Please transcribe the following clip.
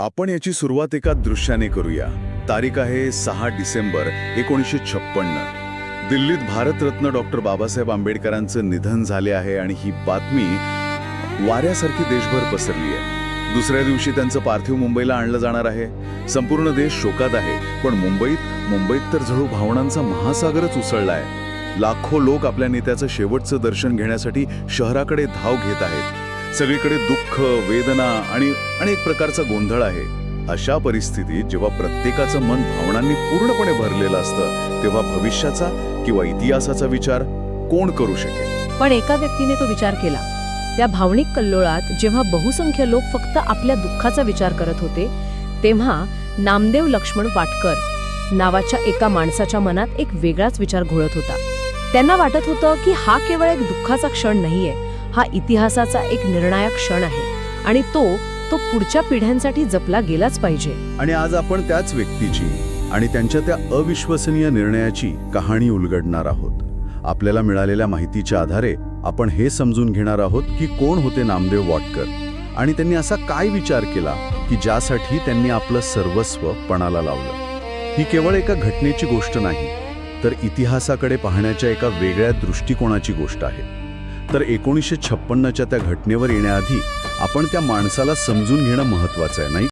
आपण याची सुरुवात एका दृश्याने करूया. तारीख आहे सहा डिसेंबर एकोणीसशे छप्पन्न. दिल्लीत भारतरत्न डॉक्टर बाबासाहेब आंबेडकरांचं निधन झाले आहे आणि ही बातमी वाऱ्यासारखी देशभर पसरली आहे. दुसऱ्या दिवशी त्यांचं पार्थिव मुंबईला आणलं जाणार आहे. संपूर्ण देश शोकात आहे पण मुंबईत मुंबईत तर जणू भावनांचा महासागरच उसळला आहे लाखो लोक आपल्या नेत्याचं शेवटचं दर्शन घेण्यासाठी शहराकडे धाव घेत आहेत. सगळीकडे दुःख वेदना आणि अनेक प्रकारचा गोंधळ आहे. अशा परिस्थितीत जेव्हा प्रत्येकाचं मन भावनांनी पूर्णपणे भरलेलं असतं तेव्हा भविष्याचा किंवा इतिहासाचा विचार कोण करू शकेल? पण एका व्यक्तीने तो विचार केला. त्या भावनिक कल्लोळात जेव्हा बहुसंख्य लोक फक्त आपल्या दुःखाचा विचार करत होते तेव्हा नामदेव लक्ष्मण वाटकर नावाच्या एका माणसाच्या मनात एक वेगळाच विचार घोळत होता. त्यांना वाटत होतं की हा केवळ एक दुःखाचा क्षण नाहीये. हा इतिहासाचा एक निर्णायक क्षण आहे आणि तो तो पुढच्या पिढ्यांसाठी जपला गेलाच पाहिजे. आणि आज आपण त्याच व्यक्तीची आणि त्यांच्या त्या अविश्वसनीय निर्णयाची कहाणी उलगडणार आहोत. आपल्याला मिळालेल्या माहितीच्या आधारे आपण हे समजून घेणार आहोत की कोण होते नामदेव वॉटकर आणि त्यांनी असा काय विचार केला की ज्यासाठी त्यांनी आपलं सर्वस्व पणाला लावलं. ही केवळ एका घटनेची गोष्ट नाही तर इतिहासाकडे पाहण्याच्या एका वेगळ्या दृष्टिकोनाची गोष्ट आहे. तर एकोणीसशे छप्पन्नच्या त्या घटनेवर येण्याआधी आपण त्या माणसाला समजून घेणं महत्त्वाचं आहे नाही?